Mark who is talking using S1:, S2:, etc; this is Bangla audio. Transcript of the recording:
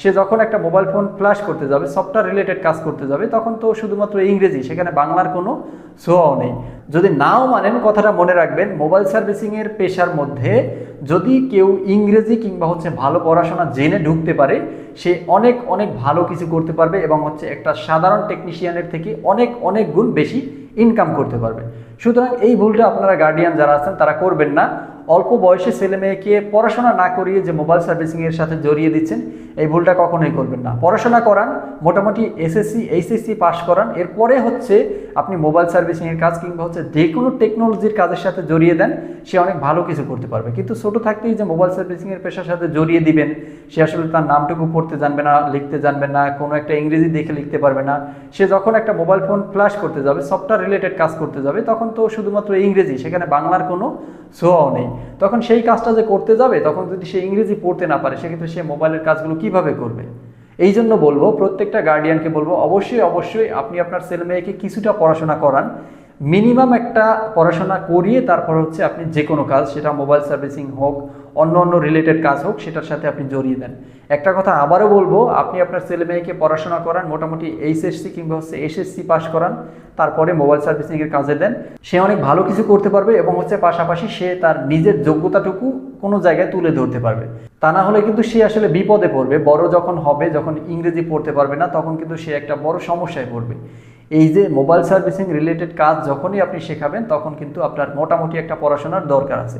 S1: সে যখন একটা মোবাইল ফোন ফ্ল্যাশ করতে যাবে সফটওয়্যার রিলেটেড কাজ করতে যাবে, তখন তো শুধুমাত্র ইংরেজি, সেখানে বাংলার কোনো ছোঁয়াও নেই। যদি নাও মানেন, কথাটা মনে রাখবেন মোবাইল সার্ভিসিংয়ের পেশার মধ্যে যদি কেউ ইংরেজি কিংবা হচ্ছে ভালো পড়াশোনা জেনে ঢুকতে পারে, সে অনেক অনেক ভালো কিছু করতে পারবে এবং হচ্ছে একটা সাধারণ টেকনিশিয়ানের থেকে অনেক অনেক গুণ বেশি ইনকাম করতে পারবে। সুতরাং এই ভুলটা আপনারা গার্ডিয়ান যারা আছেন, তারা করবেন না। অল্প বয়সে ছেলে মেয়েকে পড়াশোনা না করিয়ে যে মোবাইল সার্ভিসিংয়ের সাথে জড়িয়ে দিচ্ছেন, এই ভুলটা কখনোই করবেন না। পড়াশোনা করান, মোটামুটি এসএসসি, এইচএসসি পাশ করান, এরপরে হচ্ছে আপনি মোবাইল সার্ভিসিংয়ের কাজ কিংবা হচ্ছে যে কোনো টেকনোলজির কাজের সাথে জড়িয়ে দেন, সে অনেক ভালো কিছু করতে পারবে। কিন্তু ছোট থাকতেই যে মোবাইল সার্ভিসিংয়ের পেশার সাথে জড়িয়ে দিবেন, সে আসলে তার নামটুকু পড়তে জানবে না, লিখতে জানবে না, কোনো একটা ইংরেজি দেখে লিখতে পারবে না। সে যখন একটা মোবাইল ফোন ফ্ল্যাশ করতে যাবে সফটওয়্যার রিলেটেড কাজ করতে যাবে, তখন তো শুধুমাত্র ইংরেজি, সেখানে বাংলার কোনো ছোঁয়াও নেই। তখন সেই কাজটা যে করতে যাবে, তখন যদি সে ইংরেজি পড়তে না পারে, সেক্ষেত্রে সে মোবাইলের কাজগুলো কীভাবে করবে? এই জন্য বলব, প্রত্যেকটা গার্ডিয়ানকে বলব, অবশ্যই অবশ্যই আপনি আপনার ছেলে মেয়েকে কিছুটা পড়াশোনা করান। মিনিমাম একটা পড়াশোনা করিয়ে তারপর হচ্ছে আপনি যে কোনো কাজ, সেটা মোবাইল সার্ভিসিং হোক, অন্য অন্য রিলেটেড কাজ হোক, সেটার সাথে আপনি জড়িয়ে দেন। একটা কথা আবারও বলব, আপনি আপনার ছেলে মেয়েকে পড়াশোনা করান, মোটামুটি এইচএসসি কিংবা হচ্ছে এসএসসি পাস করান, তারপরে মোবাইল সার্ভিসিং এর কাজে দেন। সে অনেক ভালো কিছু করতে পারবে এবং হচ্ছে পাশাপাশি সে তার নিজের যোগ্যতাটুকু কোনো জায়গায় তুলে ধরতে পারবে। তা না হলে কিন্তু সে আসলে বিপদে পড়বে। বড় যখন হবে, যখন ইংরেজি পড়তে পারবে না, তখন কিন্তু সে একটা বড় সমস্যায় পড়বে। এই যে মোবাইল সার্ভিসিং রিলেটেড কাজ যখনই আপনি শেখাবেন, তখন কিন্তু আপনার মোটামুটি একটা পড়াশোনার দরকার আছে।